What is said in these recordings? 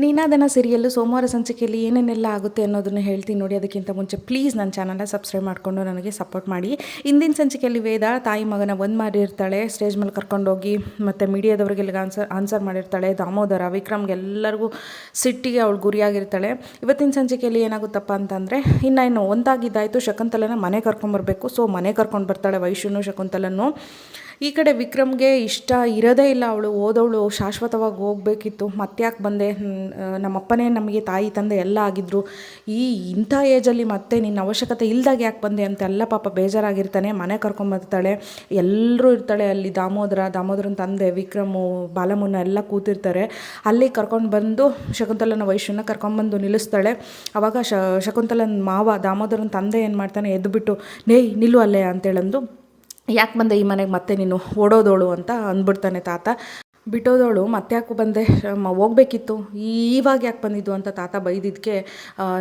ನೀನಾದನ serial ಸೋಮವಾರ ಸಂಚಿಕೆಯಲ್ಲಿ ಏನೇನೆಲ್ಲ ಆಗುತ್ತೆ ಅನ್ನೋದನ್ನು ಹೇಳ್ತೀನಿ ನೋಡಿ, ಅದಕ್ಕಿಂತ ಮುಂಚೆ ಪ್ಲೀಸ್ ನನ್ನ ಚಾನಲ್ನ ಸಬ್ಸ್ಕ್ರೈಬ್ ಮಾಡಿಕೊಂಡು ನನಗೆ ಸಪೋರ್ಟ್ ಮಾಡಿ. ಇಂದಿನ ಸಂಚಿಕೆಯಲ್ಲಿ ವೇದ, ತಾಯಿ ಮಗನ ಒಂದು ಮಾಡಿರ್ತಾಳೆ ಸ್ಟೇಜ್ ಮೇಲೆ ಕರ್ಕೊಂಡೋಗಿ ಮತ್ತು ಮೀಡಿಯಾದವ್ರಿಗೆಲ್ಲ ಆನ್ಸರ್ ಆನ್ಸರ್ ಮಾಡಿರ್ತಾಳೆ, ದಾಮೋದರ, ವಿಕ್ರಮ್ಗೆ ಎಲ್ಲರಿಗೂ ಸಿಟ್ಟಿಗೆ ಅವಳು ಗುರಿಯಾಗಿರ್ತಾಳೆ. ಇವತ್ತಿನ ಸಂಚಿಕೆಯಲ್ಲಿ ಏನಾಗುತ್ತಪ್ಪ ಅಂತಂದರೆ, ಇನ್ನು ಇನ್ನು ಒಂದಾಗಿದ್ದಾಯಿತು, ಶಕುಂತಲನ ಮನೆ ಕರ್ಕೊಂಬರ್ಬೇಕು. ಸೊ ಮನೆ ಕರ್ಕೊಂಡು ಬರ್ತಾಳೆ ವೈಶುನು ಶಕುಂತಲನ್ನು. ಈ ಕಡೆ ವಿಕ್ರಮ್ಗೆ ಇಷ್ಟ ಇರೋದೇ ಇಲ್ಲ ಅವಳು. ಓದವಳು ಶಾಶ್ವತವಾಗಿ ಹೋಗ್ಬೇಕಿತ್ತು. ಮತ್ತ್ಯಾಕೆ ಬಂದೆ. ನಮ್ಮಪ್ಪನೇ ನಮಗೆ ತಾಯಿ, ತಂದೆ ಎಲ್ಲ ಆಗಿದ್ದರು ಈ ಇಂಥ ಏಜಲ್ಲಿ ಮತ್ತೆ ನಿನ್ನ ಅವಶ್ಯಕತೆ ಇಲ್ದಾಗ ಯಾಕೆ ಬಂದೆ ಅಂತೆಲ್ಲ ಪಾಪ ಬೇಜಾರಾಗಿರ್ತಾನೆ. ಮನೆ ಕರ್ಕೊಂಬರ್ತಾಳೆ ಎಲ್ಲರೂ ಇರ್ತಾಳೆ ಅಲ್ಲಿ. ದಾಮೋದರ, ದಾಮೋದರನ ತಂದೆ, ವಿಕ್ರಮು ಬಾಲಮುನ ಎಲ್ಲ ಕೂತಿರ್ತಾರೆ. ಅಲ್ಲಿ ಕರ್ಕೊಂಡು ಬಂದು ಶಕುಂತಲನ ವಯಸ್ಸನ್ನು ಕರ್ಕೊಂಬಂದು ನಿಲ್ಲಿಸ್ತಾಳೆ. ಅವಾಗ ಶಕುಂತಲನ ಮಾವ, ದಾಮೋದರನ ತಂದೆ ಏನು ಮಾಡ್ತಾನೆ? ಎದ್ದುಬಿಟ್ಟು ನೇಯ್, ನಿಲ್ಲು ಅಲ್ಲೇ ಅಂತೇಳಂದು ಯಾಕೆ ಬಂದೆ ಈ ಮನೆಗೆ ಮತ್ತೆ ನೀನು ಓಡೋದೋಳು ಅಂತ ಅಂದ್ಬಿಡ್ತಾನೆ ತಾತ. ಬಿಟ್ಟೋದವಳು ಮತ್ತೆ ಯಾಕೆ ಬಂದೆ? ಹೋಗ್ಬೇಕಿತ್ತು. ಇವಾಗ ಯಾಕೆ ಬಂದಿದ್ದು ಅಂತ ತಾತ ಬೈದಿದ್ದಕ್ಕೆ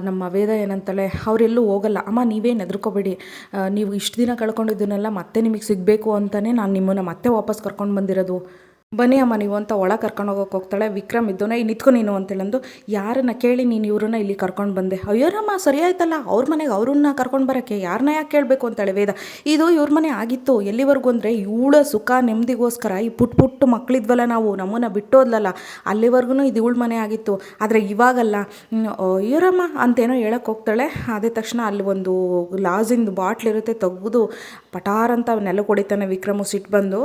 ನಮ್ಮ ವೇದ ಏನಂತಾಳೆ, ಅವರೆಲ್ಲೂ ಹೋಗಲ್ಲ. ಅಮ್ಮ, ನೀವೇನು ಹೆದರ್ಕೋಬೇಡಿ. ನೀವು ಇಷ್ಟು ದಿನ ಕಳ್ಕೊಂಡಿದ್ದನ್ನೆಲ್ಲ ಮತ್ತೆ ನಿಮಗೆ ಸಿಗಬೇಕು ಅಂತಲೇ ನಾನು ನಿಮ್ಮನ್ನು ಮತ್ತೆ ವಾಪಸ್ ಕರ್ಕೊಂಡು ಬಂದಿರೋದು. ಬನ್ನಿ ಅಮ್ಮ, ನೀವು ಅಂತ ಒಳ ಕರ್ಕೊಂಡು ಹೋಗೋಕೆ ಹೋಗ್ತಾಳೆ. ವಿಕ್ರಮ್ ಇದ್ದೋನೆ ನಿತ್ಕೊ ನೀನು ಅಂತೇಳಂದು. ಯಾರನ್ನ ಕೇಳಿ ನೀನು ಇವ್ರನ್ನ ಇಲ್ಲಿ ಕರ್ಕೊಂಡು ಬಂದೆ? ಅಯ್ಯೋರಮ್ಮ ಸರಿ ಆಯ್ತಲ್ಲ ಅವ್ರ ಮನೆಗೆ ಅವ್ರನ್ನ ಕರ್ಕೊಂಡು ಬರೋಕ್ಕೆ. ಯಾರನ್ನ ಯಾಕೆ ಕೇಳಬೇಕು? ಅಂತಾಳೆ ವೇದ. ಇದು ಇವ್ರ ಮನೆ ಆಗಿತ್ತು. ಎಲ್ಲಿವರೆಗೂ ಅಂದರೆ ಇವಳ ಸುಖ ನೆಮ್ಮದಿಗೋಸ್ಕರ. ಈ ಪುಟ್ ಪುಟ್ಟು ಮಕ್ಕಳಿದ್ವಲ್ಲ ನಾವು. ನಮ್ಮನ್ನ ಬಿಟ್ಟೋದ್ಲಲ್ಲ. ಅಲ್ಲಿವರೆಗೂ ಇದು ಇವಳ ಮನೆ ಆಗಿತ್ತು. ಆದರೆ ಇವಾಗಲ್ಲ. ಅಯ್ಯೋರಮ್ಮ ಅಂತೇನೋ ಹೇಳಕ್ಕೆ ಹೋಗ್ತಾಳೆ. ಅದೇ ತಕ್ಷಣ ಅಲ್ಲಿ ಒಂದು ಲಾಸಿಂದು ಬಾಟ್ಲಿರುತ್ತೆ ತೆಗೆದು ಪಟಾರ್ ಅಂತ ನೆಲ ಕೊಡಿತಾನೆ ವಿಕ್ರಮು. ಸಿಟ್ಟು ಬಂದು.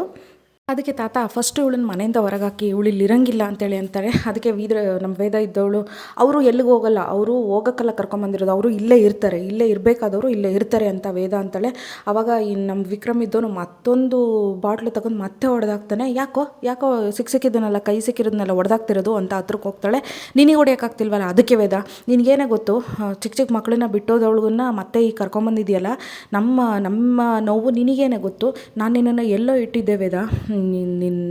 ಅದಕ್ಕೆ ತಾತ ಫಸ್ಟ್ ಇವಳನ್ನ ಮನೆಯಿಂದ ಹೊರಗಾಕಿ ಇವಳು ಇಲ್ಲಿ ಇರಂಗಿಲ್ಲ ಅಂತೇಳಿ ಅಂತಾರೆ. ಅದಕ್ಕೆ ವೀದ್ರ ನಮ್ಮ ವೇದ ಇದ್ದವಳು, ಅವರು ಎಲ್ಲಿಗೆ ಹೋಗಲ್ಲ, ಅವರು ಹೋಗೋಕ್ಕೆಲ್ಲ ಕರ್ಕೊಂಬಂದಿರೋದು ಅವರು ಇಲ್ಲೇ ಇರ್ತಾರೆ. ಇಲ್ಲೇ ಇರಬೇಕಾದವರು ಇಲ್ಲೇ ಇರ್ತಾರೆ ಅಂತ ವೇದ ಅಂತಾಳೆ. ಅವಾಗ ಈ ನಮ್ಮ ವಿಕ್ರಮ್ ಇದ್ದವನು ಮತ್ತೊಂದು ಬಾಟ್ಲು ತಗೊಂಡು ಮತ್ತೆ ಹೊಡೆದಾಕ್ತಾನೆ. ಯಾಕೋ ಯಾಕೋ ಸಿಕ್ಕ ಸಿಕ್ಕಿದ್ದನ್ನೆಲ್ಲ, ಕೈ ಸಿಕ್ಕಿರೋದನ್ನೆಲ್ಲ ಹೊಡೆದಾಕ್ತಿರೋದು ಅಂತ ಹತ್ರಕ್ಕೆ ಹೋಗ್ತಾಳೆ. ನಿನಗೆ ಹೊಡೆಯೋಕ್ಕಾಗ್ತಿಲ್ವಲ್ಲ ಅದಕ್ಕೆ ವೇದ, ನಿನಗೇನೇ ಗೊತ್ತು ಚಿಕ್ಕ ಚಿಕ್ಕ ಮಕ್ಕಳನ್ನ ಬಿಟ್ಟೋದವಳಗನ್ನ ಮತ್ತೆ ಈ ಕರ್ಕೊಂಬಂದಿದೆಯಲ್ಲ ನಮ್ಮ ನಮ್ಮ ನೋವು ನಿನಗೇನೆ ಗೊತ್ತು. ನಾನು ನಿನ್ನನ್ನು ಎಲ್ಲೋ ಇಟ್ಟಿದ್ದೆ ವೇದ.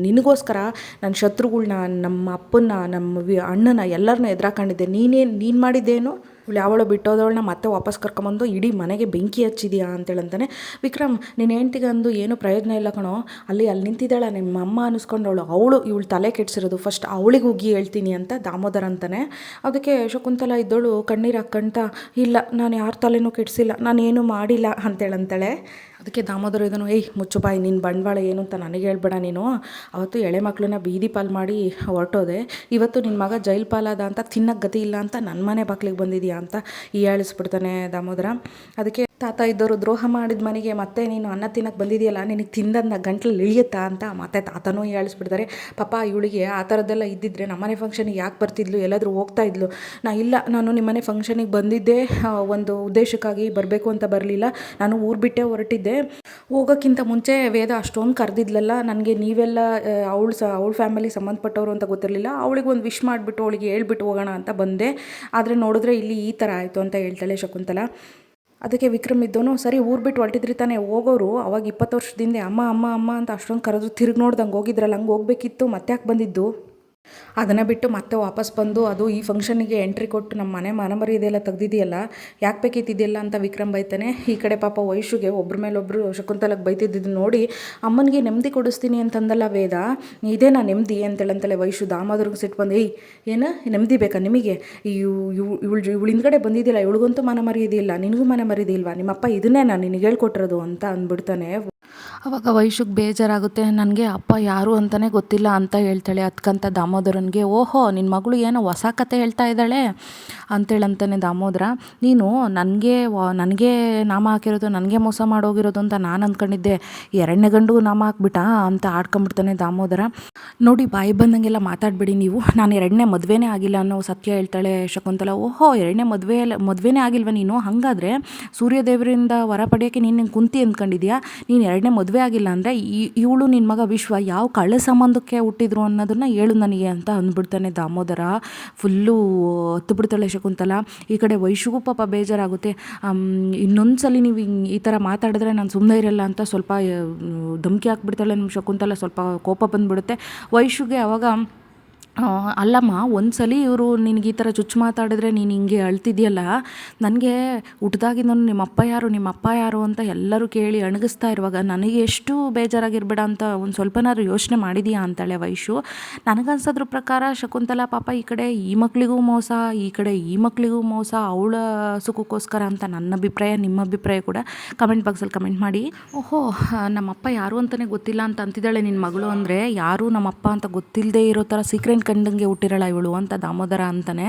ನಿನಗೋಸ್ಕರ ನನ್ನ ಶತ್ರುಗಳ್ನ, ನಮ್ಮ ಅಪ್ಪನ್ನ, ನಮ್ಮ ಅಣ್ಣನ, ಎಲ್ಲರನ್ನ ಎದುರಾಕೊಂಡಿದ್ದೆ. ನೀನೇನು ನೀನು ಮಾಡಿದ್ದೇನು? ಇವಳು ಯಾವಳು ಬಿಟ್ಟೋದವಳನ್ನ ಮತ್ತೆ ವಾಪಸ್ ಕರ್ಕೊಂಬಂದು ಇಡೀ ಮನೆಗೆ ಬೆಂಕಿ ಹಚ್ಚಿದ್ಯಾ ಅಂತೇಳಂತಾನೆ. ವಿಕ್ರಮ್ ನಿನ್ನ ಹೆಂಡ್ತಿಗಂದು ಏನು ಪ್ರಯೋಜನ ಇಲ್ಲ ಕಣೋ. ಅಲ್ಲಿ ಅಲ್ಲಿ ನಿಂತಿದ್ದಾಳೆ, ನಿಮ್ಮ ಅಮ್ಮ ಅನ್ನಿಸ್ಕೊಂಡವಳು ಅವಳು, ಇವಳು ತಲೆ ಕೆಡ್ಸಿರೋದು. ಫಸ್ಟ್ ಅವಳಿಗೆ ಹೋಗಿ ಹೇಳ್ತೀನಿ ಅಂತ ದಾಮೋದರ ಅಂತಾನೆ. ಅದಕ್ಕೆ ಶಕುಂತಲ ಇದ್ದವಳು ಕಣ್ಣೀರು ಹಾಕ್ಕಂತ ಇಲ್ಲ. ನಾನು ಯಾರ ತಲೆನೂ ಕೆಡಿಸಿಲ್ಲ. ನಾನೇನು ಮಾಡಿಲ್ಲ ಅಂತೇಳಂತಾಳೆ. ಅದಕ್ಕೆ ದಾಮೋದರ ಇದನ್ನು ಏಯ್ ಮುಚ್ಚು ಬಾಯಿ ನಿನ್ನ ಬಂಡವಾಳ ಏನು ಅಂತ ನನಗೆ ಹೇಳ್ಬೇಡ ನೀನು. ಅವತ್ತು ಎಳೆ ಮಕ್ಕಳನ್ನ ಬೀದಿ ಪಾಲು ಮಾಡಿ ಹೊರಟೋದೆ. ಇವತ್ತು ನಿನ್ನ ಮಗ ಜೈಲ್ ಪಾಲಾದ ಅಂತ ತಿನ್ನಕ್ಕೆ ಗತಿ ಇಲ್ಲ ಅಂತ ನನ್ನ ಮನೆ ಬಾಕ್ಲಿಗೆ ಬಂದಿದೆಯಾ ಅಂತ ಈ ಹೇಳಿಸ್ಬಿಡ್ತಾನೆ ದಾಮೋದರ. ಅದಕ್ಕೆ ತಾತ ಇದ್ದವರು ದ್ರೋಹ ಮಾಡಿದ ಮನೆಗೆ ಮತ್ತೆ ನೀನು ಅನ್ನ ತಿನ್ನಕ್ಕೆ ಬಂದಿದೆಯಲ್ಲ, ನಿನಗೆ ತಿಂದನ್ನ ಗಂಟ್ಲಲ್ಲಿ ಇಳಿಯುತ್ತಾ ಅಂತ ಮತ್ತೆ ತಾತನೂ ಹೇಳಿಸ್ಬಿಡ್ತಾರೆ. ಪಾಪ ಇವಳಿಗೆ ಆ ಥರದ್ದೆಲ್ಲ ಇದ್ದಿದ್ರೆ ನಮ್ಮನೆ ಫಂಕ್ಷನಿಗೆ ಯಾಕೆ ಬರ್ತಿದ್ಲು, ಎಲ್ಲಾದರೂ ಹೋಗ್ತಾ ಇದ್ಲು. ನಾ ಇಲ್ಲ, ನಾನು ನಿಮ್ಮನೆ ಫಂಕ್ಷನಿಗೆ ಬಂದಿದ್ದೆ ಒಂದು ಉದ್ದೇಶಕ್ಕಾಗಿ ಬರಬೇಕು ಅಂತ ಬರಲಿಲ್ಲ. ನಾನು ಊರು ಬಿಟ್ಟೆ ಹೊರಟಿದ್ದೆ. ಹೋಗೋಕ್ಕಿಂತ ಮುಂಚೆ ವೇದ ಅಷ್ಟೊಂದು ಕರೆದಿದ್ಲಲ್ಲ, ನನಗೆ ನೀವೆಲ್ಲ ಅವಳು ಸ, ಅವಳ ಫ್ಯಾಮಿಲಿ ಸಂಬಂಧಪಟ್ಟವರು ಅಂತ ಗೊತ್ತಿರಲಿಲ್ಲ. ಅವಳಿಗೆ ಒಂದು ವಿಶ್ ಮಾಡಿಬಿಟ್ಟು ಅವಳಿಗೆ ಹೇಳ್ಬಿಟ್ಟು ಹೋಗೋಣ ಅಂತ ಬಂದೆ. ಆದರೆ ನೋಡಿದ್ರೆ ಇಲ್ಲಿ ಈ ಥರ ಆಯಿತು ಅಂತ ಹೇಳ್ತಾಳೆ ಶಕುಂತಲ. ಅದಕ್ಕೆ ವಿಕ್ರಮ್ ಇದ್ದವನು, ಸರಿ, ಊರು ಬಿಟ್ಟು ಹೊರಟಿದ್ರಿ ತಾನೇ, ಹೋಗೋರು. ಅವಾಗ ಇಪ್ಪತ್ತು ವರ್ಷದಿಂದ ಅಮ್ಮ ಅಮ್ಮ ಅಮ್ಮ ಅಂತ ಅಷ್ಟೊಂದು ಕರೆದು ತಿರುಗಿ ನೋಡ್ದಂಗೆ ಹೋಗಿದ್ರಲ್ಲ, ಹಂಗೆ ಹೋಗ್ಬೇಕಿತ್ತು ಮತ್ತೆ ಯಾಕೆ ಬಂದಿದ್ದು? ಅದನ್ನು ಬಿಟ್ಟು ಮತ್ತೆ ವಾಪಸ್ ಬಂದು ಅದು ಈ ಫಂಕ್ಷನಿಗೆ ಎಂಟ್ರಿ ಕೊಟ್ಟು ನಮ್ಮ ಮನೆ ಮನಮರಿ ಇದೆಲ್ಲ ತೆಗ್ದಿದೆಯಲ್ಲ, ಯಾಕೆ ಬೇಕಿತ್ತಿದೆಯಲ್ಲ ಅಂತ ವಿಕ್ರಮ್ ಬೈತಾನೆ. ಈ ಕಡೆ ಪಾಪ ವೈಶುಗೆ ಒಬ್ಬರ ಮೇಲೊಬ್ಬರು ಶಕುಂತಲಕ್ಕೆ ಬೈತಿದ್ದು ನೋಡಿ, ಅಮ್ಮನಿಗೆ ನೆಮ್ಮದಿ ಕೊಡಿಸ್ತೀನಿ ಅಂತಂದಲ್ಲ ವೇದ ಇದೇ ನಾ ನೆಮ್ಮದಿ ಅಂತೇಳಂತಲೇ ವಯಸ್ಸು ದಾಮೋದರ್ಗೆ ಸಿಟ್ಟು ಬಂದು, ಏಯ್, ಏನು? ನೆಮ್ಮದಿ ಬೇಕಾ ನಿಮಗೆ? ಇವಳು ಇವಳು ಹಿಂದ್ಗಡೆ ಬಂದಿದ್ದಿಲ್ಲ ಇವಳಿಗಂತೂ ಮನ ಮರಿಯೋದಿಲ್ಲ ನಿನಗೂ ಮನೆ ಮರಿದಿಲ್ವಾ ನಿಮ್ಮಪ್ಪ ಇದನ್ನೇ ನಾನು ನಿನಗೆ ಹೇಳ್ಕೊಟ್ಟಿರೋದು? ಅಂತ ಅಂದ್ಬಿಡ್ತಾನೆ. ಅವಾಗ ವೈಶುಗೆ ಬೇಜಾರಾಗುತ್ತೆ, ನನಗೆ ಅಪ್ಪ ಯಾರು ಅಂತಲೇ ಗೊತ್ತಿಲ್ಲ ಅಂತ ಹೇಳ್ತಾಳೆ ಅದಕ್ಕಂತ ದಾಮೋದರನಿಗೆ. ಓಹೋ ನಿನ್ನ ಮಗಳು ಏನೋ ಹೊಸ ಕತೆ ಹೇಳ್ತಾ ಇದ್ದಾಳೆ? ಅಂತೇಳಂತಾನೆ ದಾಮೋದರ. ನೀನು ನನಗೆ ನನಗೆ ನಾಮ ಹಾಕಿರೋದು, ನನಗೆ ಮೋಸ ಮಾಡೋಗಿರೋದು ಅಂತ ನಾನು ಅಂದ್ಕೊಂಡಿದ್ದೆ ಎರಡನೇ ಗಂಡು ನಾಮ ಹಾಕ್ಬಿಟ್ಟ, ಅಂತ ಆಡ್ಕೊಂಬಿಡ್ತಾನೆ ದಾಮೋದರ. ನೋಡಿ, ಬಾಯಿ ಬಂದಂಗೆಲ್ಲ ಮಾತಾಡಬೇಡಿ ನೀವು. ನಾನು ಎರಡನೇ ಮದುವೆನೇ ಆಗಿಲ್ಲ ಅನ್ನೋ ಸತ್ಯ ಹೇಳ್ತಾಳೆ ಶಕುಂತಲ ಓಹೋ, ಎರಡನೇ ಮದುವೆ, ಮದುವೆನೇ ಆಗಿಲ್ವ ನೀನು? ಹಾಗಾದರೆ ಸೂರ್ಯದೇವರಿಂದ ಹೊರ ಪಡೆಯೋಕ್ಕೆ ನೀನು ಕುಂತಿ ಅಂದ್ಕೊಂಡಿದ್ಯಾ ನೀನು ಎರಡನೇ ಮದುವೆ ಆಗಿಲ್ಲ ಅಂದರೆ ಈ ಇವಳು ನಿನ್ನ ಮಗ ವಿಶ್ವ ಯಾವ ಕಳೆ ಸಂಬಂಧಕ್ಕೆ ಹುಟ್ಟಿದ್ರು ಅನ್ನೋದನ್ನು ಹೇಳು ನನಗೆ ಅಂತ ಅಂದ್ಬಿಡ್ತಾನೆ ದಾಮೋದರ. ಫುಲ್ಲು ಹತ್ತು ಬಿಡ್ತಾಳೆ ಶಕುಂತಲ. ಈ ಕಡೆ ವೈಶುಗೂ ಪಾಪ ಬೇಜಾರಾಗುತ್ತೆ. ಇನ್ನೊಂದು ಸಲ ನೀವು ಈ ಥರ ಮಾತಾಡಿದ್ರೆ ನಾನು ಸುಮ್ಮನೆ ಇರಲ್ಲ ಅಂತ ಸ್ವಲ್ಪ ಧಮಕಿ ಹಾಕ್ಬಿಡ್ತಾಳೆ ನಮ್ಮ ಶಕುಂತಲ. ಸ್ವಲ್ಪ ಕೋಪ ಬಂದುಬಿಡುತ್ತೆ. ವೈಶುಗೆ ಅವಾಗ ಅಲ್ಲಮ್ಮ ಸಲ ಇವರು ನಿನಗೆ ಈ ಥರ ಚುಚ್ಚು ಮಾತಾಡಿದ್ರೆ ನೀನು ಹಿಂಗೆ ಅಳ್ತಿದ್ಯಲ್ಲ? ನನಗೆ ಹುಟ್ದಾಗಿಂದನು ನಿಮ್ಮ ಅಪ್ಪ ಯಾರು ನಿಮ್ಮ ಅಪ್ಪ ಯಾರು ಅಂತ ಎಲ್ಲರೂ ಕೇಳಿ ಅಣಗಿಸ್ತಾ ಇರುವಾಗ ನನಗೆ ಎಷ್ಟು ಬೇಜಾರಾಗಿರ್ಬೇಡ ಅಂತ ಒಂದು ಸ್ವಲ್ಪನಾದ್ರು ಯೋಚನೆ ಮಾಡಿದೀಯಾ ಅಂತಾಳೆ ವೈಶು. ನನಗನ್ಸೋದ್ರ ಪ್ರಕಾರ ಶಕುಂತಲಾ ಪಾಪ ಈ ಕಡೆ ಈ ಮಕ್ಕಳಿಗೂ ಮೋಸ, ಈ ಕಡೆ ಈ ಮಕ್ಕಳಿಗೂ ಮೋಸ, ಅವಳ ಸುಖಕ್ಕೋಸ್ಕರ ಅಂತ ನನ್ನ ಅಭಿಪ್ರಾಯ, ನಿಮ್ಮ ಅಭಿಪ್ರಾಯ ಕೂಡ ಕಮೆಂಟ್ ಬಾಕ್ಸಲ್ಲಿ ಕಮೆಂಟ್ ಮಾಡಿ. ಓಹೋ ನಮ್ಮಪ್ಪ ಯಾರು ಅಂತಲೇ ಗೊತ್ತಿಲ್ಲ ಅಂತ ಅಂತಿದ್ದಾಳೆ ನಿನ್ನ ಮಗಳು ಅಂದರೆ ಯಾರು ನಮ್ಮಪ್ಪ ಅಂತ ಗೊತ್ತಿಲ್ಲದೆ ಇರೋ ಥರ ಸೀಕ್ರೆಟ್ ಕಂಡಂಗೆ ಹುಟ್ಟಿರಲ್ಲ ಇವಳು ಅಂತ ದಾಮೋದರ ಅಂತಾನೆ.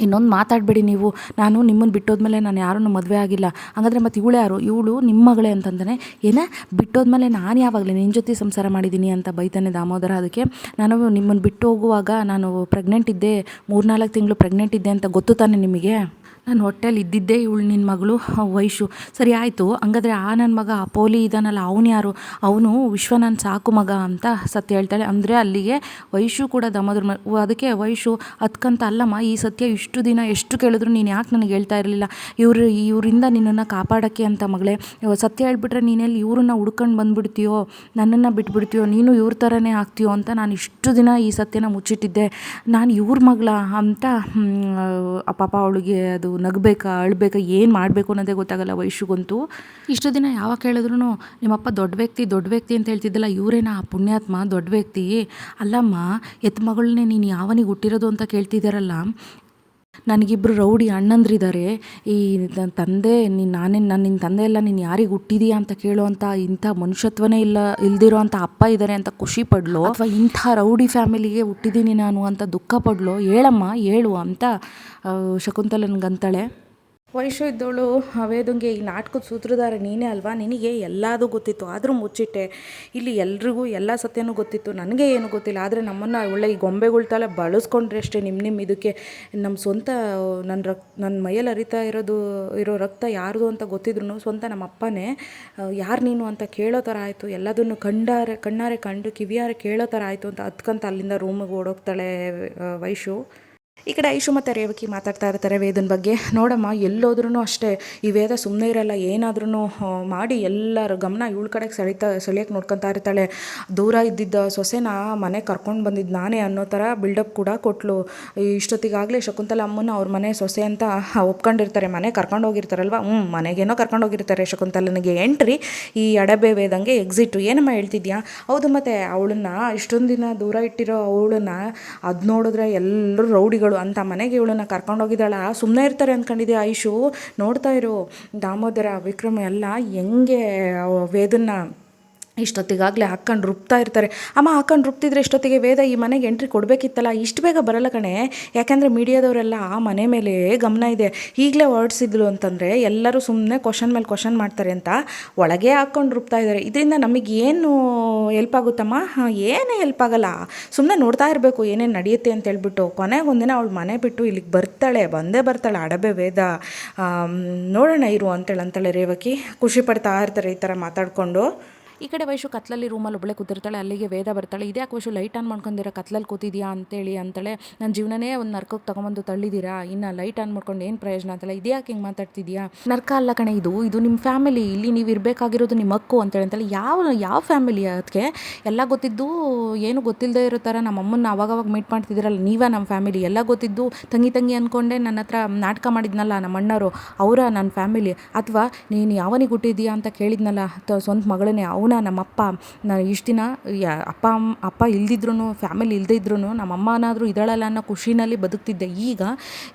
ಇನ್ನೊಂದು ಮಾತಾಡಬೇಡಿ ನೀವು. ನಾನು ನಿಮ್ಮನ್ನು ಬಿಟ್ಟೋದ್ಮೇಲೆ ನಾನು ಯಾರನ್ನು ಮದುವೆ ಆಗಿಲ್ಲ. ಹಾಗಾದರೆ ಮತ್ತು ಇವಳು ಯಾರು? ಇವಳು ನಿಮ್ಮ ಮಗಳೇ ಅಂತಂತಾನೆ ಏನ? ಬಿಟ್ಟೋದ್ಮೇಲೆ ನಾನು ಯಾವಾಗಲೇ ನಿನ್ನ ಜೊತೆ ಸಂಸಾರ ಮಾಡಿದ್ದೀನಿ ಅಂತ ಬೈತಾನೆ ದಾಮೋದರ ಅದಕ್ಕೆ. ನಾನು ನಿಮ್ಮನ್ನು ಬಿಟ್ಟು ಹೋಗುವಾಗ ನಾನು ಪ್ರೆಗ್ನೆಂಟ್ ಇದ್ದೆ, ಮೂರ್ನಾಲ್ಕು ತಿಂಗಳು ಪ್ರೆಗ್ನೆಂಟ್ ಇದ್ದೆ ಅಂತ ಗೊತ್ತು ತಾನೆ ನಿಮಗೆ? ನಾನು ಹೊಟ್ಟೆಲಿ ಇದ್ದಿದ್ದೇ ಇವಳು ನಿನ್ನ ಮಗಳು ವೈಶು. ಸರಿ, ಆಯಿತು. ಹಂಗಾದ್ರೆ ಆ ನನ್ನ ಮಗ ಅಪೋಲಿ ಇದಾನಲ್ಲ ಇದ್ದಾನಲ್ಲ ಅವನು ಯಾರು? ಅವನು ವಿಶ್ವ ನನ್ನ ಸಾಕು ಮಗ ಅಂತ ಸತ್ಯ ಹೇಳ್ತಾಳೆ. ಅಂದರೆ ಅಲ್ಲಿಗೆ ವೈಶು ಕೂಡ ದಮದ್ರ ಅದಕ್ಕೆ ವೈಶು ಅದಕ್ಕಂತ ಅಲ್ಲಮ್ಮ, ಈ ಸತ್ಯ ಇಷ್ಟು ದಿನ ಎಷ್ಟು ಕೇಳಿದ್ರು ನೀನು ಯಾಕೆ ನನಗೆ ಹೇಳ್ತಾ ಇರಲಿಲ್ಲ? ಇವರು, ಇವರಿಂದ ನಿನ್ನನ್ನು ಕಾಪಾಡೋಕ್ಕೆ ಅಂತ ಮಗಳೇ. ಸತ್ಯ ಹೇಳ್ಬಿಟ್ರೆ ನೀನೆಲ್ಲಿ ಇವ್ರನ್ನ ಹುಡ್ಕೊಂಡು ಬಂದುಬಿಡ್ತೀಯೋ, ನನ್ನನ್ನು ಬಿಟ್ಬಿಡ್ತೀಯೋ, ನೀನು ಇವ್ರ ಥರನೇ ಆಗ್ತೀಯೋ ಅಂತ ನಾನು ಇಷ್ಟು ದಿನ ಈ ಸತ್ಯನ ಮುಚ್ಚಿಟ್ಟಿದ್ದೆ. ನಾನು ಇವ್ರ ಮಗಳ ಅಂತ ಪಾಪ ಅವಳಿಗೆ ಅದು ನಗಬೇಕಾ, ಅಳ್ಬೇಕಾ, ಏನು ಮಾಡಬೇಕು ಅನ್ನೋದೇ ಗೊತ್ತಾಗಲ್ಲ ವಯಸ್ಸಿಗಂತೂ. ಇಷ್ಟು ದಿನ ಯಾವಾಗ ಕೇಳಿದ್ರು ನಿಮ್ಮಪ್ಪ ದೊಡ್ಡ ವ್ಯಕ್ತಿ ದೊಡ್ಡ ವ್ಯಕ್ತಿ ಅಂತ ಹೇಳ್ತಿದ್ದಲ್ಲ, ಇವರೇನ ಆ ಪುಣ್ಯಾತ್ಮ, ದೊಡ್ಡ ವ್ಯಕ್ತಿ? ಅಲ್ಲಮ್ಮ ಎತ್ತ ಮಗಳನ್ನೇ ನೀನು ಯಾವನಿಗೆ ಹುಟ್ಟಿರೋದು ಅಂತ ಕೇಳ್ತಿದ್ದಾರಲ್ಲ ನನಗಿಬ್ಬರು ರೌಡಿ ಅಣ್ಣಂದ್ರಿದ್ದಾರೆ ಈ ನನ್ನ ತಂದೆ, ನೀನು ನಾನೇನು ನಾನು ನಿನ್ನ ತಂದೆ ಎಲ್ಲ ನೀನು ಯಾರಿಗೆ ಹುಟ್ಟಿದೀಯಾ ಅಂತ ಕೇಳುವಂಥ ಇಂಥ ಮನುಷ್ಯತ್ವನೇ ಇಲ್ಲ, ಇಲ್ದಿರೋ ಅಂಥ ಅಪ್ಪ ಇದ್ದಾರೆ ಅಂತ ಖುಷಿ ಪಡ್ಲು? ಅಥವಾ ಇಂಥ ರೌಡಿ ಫ್ಯಾಮಿಲಿಗೆ ಹುಟ್ಟಿದ್ದೀನಿ ನಾನು ಅಂತ ದುಃಖ ಪಡ್ಲು? ಹೇಳಮ್ಮ, ಹೇಳು ಅಂತ ಶಕುಂತಲನ್ಗಂತಾಳೆ ವಯಸ್ಸು ಇದ್ದವಳು ಅವೇದಂಗೆ ಈ ನಾಟಕದ ಸೂತ್ರಧಾರ ನೀನೇ ಅಲ್ವಾ? ನಿನಗೆ ಎಲ್ಲದೂ ಗೊತ್ತಿತ್ತು. ಆದರೂ ಮುಚ್ಚಿಟ್ಟೆ. ಇಲ್ಲಿ ಎಲ್ರಿಗೂ ಎಲ್ಲ ಸತ್ಯನೂ ಗೊತ್ತಿತ್ತು. ನನಗೆ ಏನು ಗೊತ್ತಿಲ್ಲ. ಆದರೆ ನಮ್ಮನ್ನು ಒಳ್ಳೆ ಈ ಗೊಂಬೆಗಳ ತಲೆ ಬಳಸ್ಕೊಂಡ್ರೆ ಅಷ್ಟೇ ನಿಮ್ಮ ನಿಮ್ಮ ಇದಕ್ಕೆ ನಮ್ಮ ಸ್ವಂತ ನನ್ನ ರಕ್ ನನ್ನ ಮೈಯಲ್ಲಿ ಹರಿತಾ ಇರೋದು, ಇರೋ ರಕ್ತ ಯಾರ್ದು ಅಂತ ಗೊತ್ತಿದ್ರು ಸ್ವಂತ ನಮ್ಮ ಅಪ್ಪನೇ ಯಾರು ನೀನು ಅಂತ ಕೇಳೋ ಥರ ಆಯಿತು. ಎಲ್ಲದನ್ನು ಕಂಡಾರೆ, ಕಣ್ಣಾರೆ ಕಂಡು ಕಿವಿಯಾರೆ ಕೇಳೋ ಥರ ಆಯಿತು ಅಂತ ಹತ್ಕಂತ ಅಲ್ಲಿಂದ ರೂಮಿಗೆ ಓಡೋಗ್ತಾಳೆ ವೈಶು. ಈ ಕಡೆ ಐಶು ಮತ್ತು ರೇವಕಿ ಮಾತಾಡ್ತಾ ಇರ್ತಾರೆ ವೇದನ ಬಗ್ಗೆ. ನೋಡಮ್ಮ ಎಲ್ಲೋದ್ರೂ ಅಷ್ಟೇ. ಈ ವೇದ ಸುಮ್ಮನೆ ಇರಲ್ಲ ಏನಾದ್ರೂ ಮಾಡಿ ಎಲ್ಲರ ಗಮನ ಇವಳ ಕಡೆಗೆ ಸೆಳಿತಾ, ಸೆಳೆಯೋಕೆ ನೋಡ್ಕೊತಾ ಇರ್ತಾಳೆ. ದೂರ ಇದ್ದಿದ್ದ ಸೊಸೆನ ಮನೆ ಕರ್ಕೊಂಡು ಬಂದಿದ್ದು ನಾನೇ ಅನ್ನೋ ಥರ ಬಿಲ್ಡಪ್ ಕೂಡ ಕೊಟ್ಲು. ಇಷ್ಟೊತ್ತಿಗಾಗಲೇ ಶಕುಂತಲ ಅಮ್ಮನ ಅವ್ರ ಮನೆ ಸೊಸೆ ಅಂತ ಒಪ್ಕೊಂಡಿರ್ತಾರೆ. ಮನೆ ಕರ್ಕೊಂಡು ಹೋಗಿರ್ತಾರಲ್ವ? ಹ್ಞೂ ಮನೆಗೇನೋ ಕರ್ಕೊಂಡು ಹೋಗಿರ್ತಾರೆ ಶಕುಂತಲನಿಗೆ. ಎಂಟ್ರಿ, ಈ ಅಡಬೆ ವೇದಂಗೆ ಎಕ್ಸಿಟು ಏನಮ್ಮ ಹೇಳ್ತಿದ್ಯಾ? ಹೌದು ಮತ್ತೆ, ಅವಳನ್ನ ಇಷ್ಟೊಂದು ದಿನ ದೂರ ಇಟ್ಟಿರೋ ಅವಳನ್ನ ಅದು ನೋಡಿದ್ರೆ ಎಲ್ಲರೂ ರೌಡಿಗಳು ಅಂತ ಮನೆಗೆ ಇವಳನ್ನ ಕರ್ಕೊಂಡೋಗಿದ್ದಾಳ ಸುಮ್ಮನೆ ಇರ್ತಾರೆ ಅಂದ್ಕೊಂಡಿದ್ದೆ ಆಯುಷು ನೋಡ್ತಾ ಇರು. ದಾಮೋದರ ವಿಕ್ರಮ ಎಲ್ಲ ಹೆಂಗೆ ವೇದನ್ನ ಇಷ್ಟೊತ್ತಿಗಾಗಲೇ ಹಾಕ್ಕೊಂಡು ರುಬ್ತಾ ಇರ್ತಾರೆ. ಅಮ್ಮ ಹಾಕ್ಕೊಂಡು ರುಬ್ತಿದ್ರೆ ಇಷ್ಟೊತ್ತಿಗೆ ವೇದ ಈ ಮನೆಗೆ ಎಂಟ್ರಿ ಕೊಡಬೇಕಿತ್ತಲ್ಲ? ಇಷ್ಟು ಬೇಗ ಬರಲ್ಲ ಕಣೆ. ಯಾಕೆಂದರೆ ಮೀಡಿಯಾದವರೆಲ್ಲ ಆ ಮನೆ ಮೇಲೆ ಗಮನ ಇದೆ. ಈಗಲೇ ಹೊರಡಿಸಿದ್ಲು ಅಂತಂದರೆ ಎಲ್ಲರೂ ಸುಮ್ಮನೆ ಕ್ವಶನ್ ಮೇಲೆ ಕ್ವಶನ್ ಮಾಡ್ತಾರೆ ಅಂತ ಒಳಗೆ ಹಾಕ್ಕೊಂಡು ರುಬ್ತಾ ಇದ್ದಾರೆ. ಇದರಿಂದ ನಮಗೆ ಏನು ಹೆಲ್ಪ್ ಆಗುತ್ತಮ್ಮ? ಹಾಂ, ಏನೇ ಹೆಲ್ಪ್ ಆಗಲ್ಲ. ಸುಮ್ಮನೆ ನೋಡ್ತಾ ಇರಬೇಕು, ಏನೇನು ನಡೆಯುತ್ತೆ ಅಂತ ಹೇಳ್ಬಿಟ್ಟು. ಕೊನೆಗೆ ಒಂದಿನ ಅವಳು ಮನೆ ಬಿಟ್ಟು ಇಲ್ಲಿಗೆ ಬರ್ತಾಳೆ, ಬಂದೇ ಬರ್ತಾಳೆ, ಅಡಬೆ ವೇದ. ನೋಡೋಣ ಇರು ಅಂತೇಳಿ ಅಂತಾಳೆ ರೇವಕಿ. ಖುಷಿ ಪಡ್ತಾ ಇರ್ತಾರೆ ಈ ಥರ ಮಾತಾಡಿಕೊಂಡು. ಈ ಕಡೆ ವೈಶು ಕತ್ಲಲ್ಲಿ ರೂಮಲ್ಲಿ ಒಬ್ಬಳೆ ಕೂತಿರ್ತಾಳೆ, ಅಲ್ಲಿಗೆ ವೇದ ಬರ್ತಾಳೆ. ಇದ್ಯಾಕೆ ವೈಶು ಲೈಟ್ ಆನ್ ಮಾಡ್ಕೊಂಡಿರ ಕತ್ಲಲ್ಲಿ ಕೂತಿದ್ಯಾ ಅಂತೇಳಿ ಅಂತಾಳೆ. ನನ್ನ ಜೀವನನೇ ಒಂದು ನರ್ಕಕ್ಕೆ ತಗೊಂಬಂದು ತಳ್ಳಿದ್ದೀರಾ ಇನ್ನು ಲೈಟ್ ಆನ್ ಮಾಡ್ಕೊಂಡು ಏನು ಪ್ರಯೋಜನ? ಅಂತಲ್ಲ ಇದ್ಯಾಕೆ ಹಿಂಗೆ ಮಾತಾಡ್ತಿದ್ಯಾ? ನರ್ಕ ಅಲ್ಲ ಕಣೆ ಇದು. ಇದು ನಿಮ್ಮ ಫ್ಯಾಮಿಲಿ ಇಲ್ಲಿ ನೀವು ಇರಬೇಕಾಗಿರೋದು ನಿಮ್ಮ ಹಕ್ಕು ಅಂತೇಳಿ ಅಂತೇಳಿ. ಯಾವ ಯಾವ ಫ್ಯಾಮಿಲಿ ಅದಕ್ಕೆ ಎಲ್ಲ ಗೊತ್ತಿದ್ದು ಏನು ಗೊತ್ತಿಲ್ಲದೇ ಇರೋ ಥರ ನಮ್ಮ ಅಮ್ಮನ ಅವಾಗವಾಗ ಮೀಟ್ ಮಾಡ್ತಿದ್ದೀರಲ್ಲ, ನೀವೇ ನಮ್ಮ ಫ್ಯಾಮಿಲಿ ಎಲ್ಲ ಗೊತ್ತಿದ್ದು ತಂಗಿ ತಂಗಿ ಅಂದ್ಕೊಂಡೆ ನನ್ನ ಹತ್ರ ನಾಟಕ ಮಾಡಿದ್ನಲ್ಲ ನಮ್ಮ ಅಣ್ಣವರು. ಅವರ ನನ್ನ ಫ್ಯಾಮಿಲಿ ಅಥವಾ ನೀನು ಯಾವನಿಗೆ ಹುಟ್ಟಿದ್ಯಾ ಅಂತ ಕೇಳಿದ್ನಲ್ಲ ಸ್ವಂತ ಮಗಳನ್ನೇ? ಅವನ ನಮ್ಮಪ್ಪ ನಾನು ಇಷ್ಟು ದಿನ ಅಪ್ಪ ಅಮ್ಮ ಅಪ್ಪ ಇಲ್ದಿದ್ರು ಫ್ಯಾಮಿಲಿ ಇಲ್ಲದೇ ಇದ್ರೂ ನಮ್ಮ ಅಮ್ಮನಾದರೂ ಇದ್ದಾಳಲ್ಲ ಅನ್ನೋ ಖುಷಿನಲ್ಲಿ ಬದುಕ್ತಿದ್ದೆ. ಈಗ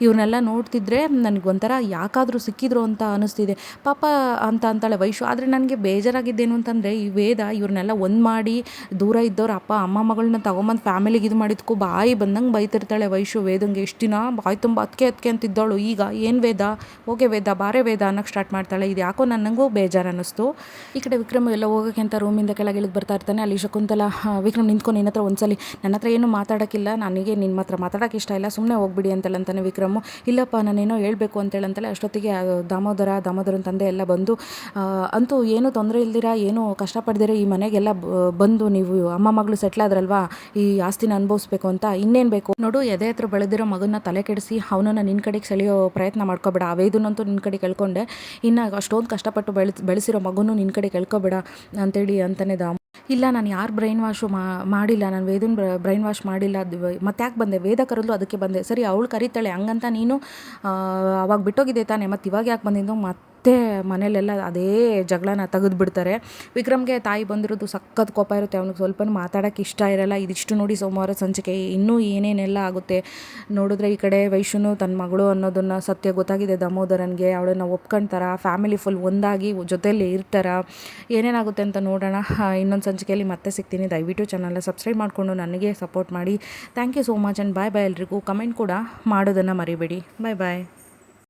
ಇವ್ರನ್ನೆಲ್ಲ ನೋಡ್ತಿದ್ರೆ ನನಗೊಂಥರ ಯಾಕಾದರೂ ಸಿಕ್ಕಿದ್ರು ಅಂತ ಅನ್ನಿಸ್ತಿದೆ ಪಾಪ ಅಂತ ಅಂತಾಳೆ ವೈಶು, ಆದರೆ ನನಗೆ ಬೇಜಾರಾಗಿದ್ದೇನು ಅಂತಂದರೆ ಈ ವೇದ ಇವ್ರನ್ನೆಲ್ಲ ಒಂದು ಮಾಡಿ ದೂರ ಇದ್ದವ್ರು ಅಪ್ಪ, ಅಮ್ಮ ಮಗಳನ್ನ ತಗೊಂಬಂದು ಫ್ಯಾಮಿಲಿಗೆ ಇದು ಮಾಡಿದ್ಕು ಬಾಯಿ ಬಂದಂಗೆ ಬೈತಿರ್ತಾಳೆ ವೈಶು. ವೇದಂಗೆ ಎಷ್ಟು ದಿನ ಬಾಯಿ ತುಂಬ ಅದಕ್ಕೆ ಅದಕ್ಕೆ ಅಂತಿದ್ದವಳು. ಈಗ ಏನು ವೇದ? ಹೋಗೆ ವೇದ, ಬಾರೇ ವೇದ ಅನ್ನೋಕ್ಕೆ ಸ್ಟಾರ್ಟ್ ಮಾಡ್ತಾಳೆ. ಇದು ಯಾಕೋ ನನಗೂ ಬೇಜಾರು ಅನ್ನಿಸ್ತು ಈ ಕಡೆ ವಿಕ್ರಮ ಎಲ್ಲ ಹೋಗೋಕ್ಕೆ ಅಂತ ರೂಮಿಂದ ಕೆಳಗೆ ಇಳಿದು ಬರ್ತಾ ಇರ್ತಾನೆ, ಅಲ್ಲಿ ಶಕುಂತಲ ವಿಕ್ರಮ್ ನಿಂತ್ಕೊಂಡು ನಿನ್ನ ಹತ್ರ ಒಂದ್ಸಲಿ ನನ್ನ ಹತ್ರ ಏನು ಮಾತಾಡೋಕ್ಕಿಲ್ಲ, ನನಗೆ ನಿನ್ನ ಹತ್ರ ಮಾತಾಡೋಕ್ಕೆ ಇಷ್ಟ ಇಲ್ಲ ಸುಮ್ಮನೆ ಹೋಗ್ಬಿಡಿ ಅಂತೇಳಂತಾನೆ ವಿಕ್ರಮ್. ಇಲ್ಲಪ್ಪ, ನಾನೇನೋ ಹೇಳಬೇಕು ಅಂತೇಳಂತಲೇ ಅಂತೇಳಿ. ಅಷ್ಟೊತ್ತಿಗೆ ದಾಮೋದರ, ದಾಮೋದರನ ತಂದೆ ಎಲ್ಲ ಬಂದು ಅಂತೂ ಏನೂ ತೊಂದರೆ ಇಲ್ದಿರ, ಏನು ಕಷ್ಟಪಡ್ದಿರ, ಈ ಮನೆಗೆಲ್ಲ ಬಂದು ನೀವು ಅಮ್ಮ ಮಗಳು ಸೆಟ್ಲ್ ಆದ್ರಲ್ವಾ, ಈ ಆಸ್ತಿನ ಅನುಭವಿಸ್ಬೇಕು ಅಂತ ಇನ್ನೇನು ಬೇಕು? ನೋಡು, ಎದೆ ಹತ್ರ ಬೆಳೆದಿರೋ ಮಗನ ತಲೆ ಕೆಡಿಸಿ ಅವನನ್ನು ನಿನ್ನ ಕಡೆಗೆ ಸೆಳೆಯೋ ಪ್ರಯತ್ನ ಮಾಡ್ಕೋಬೇಡ. ಆ ವೇದನಂತೂ ನಿನ್ನ ಕಡೆ ಕೇಳ್ಕೊಂಡೆ. ಇನ್ನು ಅಷ್ಟೊಂದು ಕಷ್ಟಪಟ್ಟು ಬೆಳೆ ಬೆಳೆಸಿರೋ ಮಗುನೂ ನಿನ್ನ ಕಡೆ ಕೇಳ್ಕೊಬೇಡ. ಅಂತೇಳಿ ಅಂತಾನೆ ದಾಮ. ಇಲ್ಲ, ನಾನು ಯಾರು ಬ್ರೈನ್ ವಾಶು ಮಾಡಿಲ್ಲ, ನಾನು ವೇದನ್ ಬ್ರೈನ್ ವಾಶ್ ಮಾಡಿಲ್ಲ ಮತ್ತೆ ಯಾಕೆ ಬಂದೆ? ವೇದ ಕರೆದ್ಲು ಅದಕ್ಕೆ ಬಂದೆ. ಸರಿ, ಅವಳು ಕರೀತಾಳೆ, ಹಂಗಂತ ನೀನು ಅವಾಗ ಬಿಟ್ಟೋಗಿದ್ದೆ ತಾನೆ, ಮತ್ತು ಇವಾಗ ಯಾಕೆ ಬಂದಿದ್ದು? ಮತ್ತೆ ಮನೇಲೆಲ್ಲ ಅದೇ ಜಗಳನ ತೆಗೆದುಬಿಡ್ತಾರೆ. ವಿಕ್ರಮ್ಗೆ ತಾಯಿ ಬಂದಿರೋದು ಸಖತ್ ಕೋಪ ಇರುತ್ತೆ. ಅವ್ನಿಗೆ ಸ್ವಲ್ಪ ಮಾತಾಡೋಕ್ಕೆ ಇಷ್ಟ ಇರಲ್ಲ. ಇದಿಷ್ಟು ನೋಡಿ ಸೋಮವಾರ ಸಂಚಿಕೆ ಇನ್ನೂ ಏನೇನೆಲ್ಲ ಆಗುತ್ತೆ ನೋಡಿದ್ರೆ ಈ ಕಡೆ ವೈಶುನು ತನ್ನ ಮಗಳು ಅನ್ನೋದನ್ನು ಸತ್ಯ ಗೊತ್ತಾಗಿದೆ ದಾಮೋದರನ್ಗೆ. ಅವಳನ್ನು ಒಪ್ಕೊಂತಾರ. ಫ್ಯಾಮಿಲಿ ಫುಲ್ ಒಂದಾಗಿ ಜೊತೆಯಲ್ಲಿ ಇರ್ತಾರ. ಏನೇನಾಗುತ್ತೆ ಅಂತ ನೋಡೋಣ. ಇನ್ನೊಂದು ಸಂಚಿಕೆಯಲ್ಲಿ ಮತ್ತೆ ಸಿಗ್ತೀನಿ. ದಯವಿಟ್ಟು ಚಾನಲ್ನ ಸಬ್ಸ್ಕ್ರೈಬ್ ಮಾಡಿಕೊಂಡು ನನಗೆ ಸಪೋರ್ಟ್ ಮಾಡಿ. Thank you so much and bye bye ಎಲ್ರಿಗೂ. ಕಮೆಂಟ್ ಕೂಡ ಮಾಡೋದನ್ನು ಮರಿಬೇಡಿ. ಬಾಯ್ ಬಾಯ್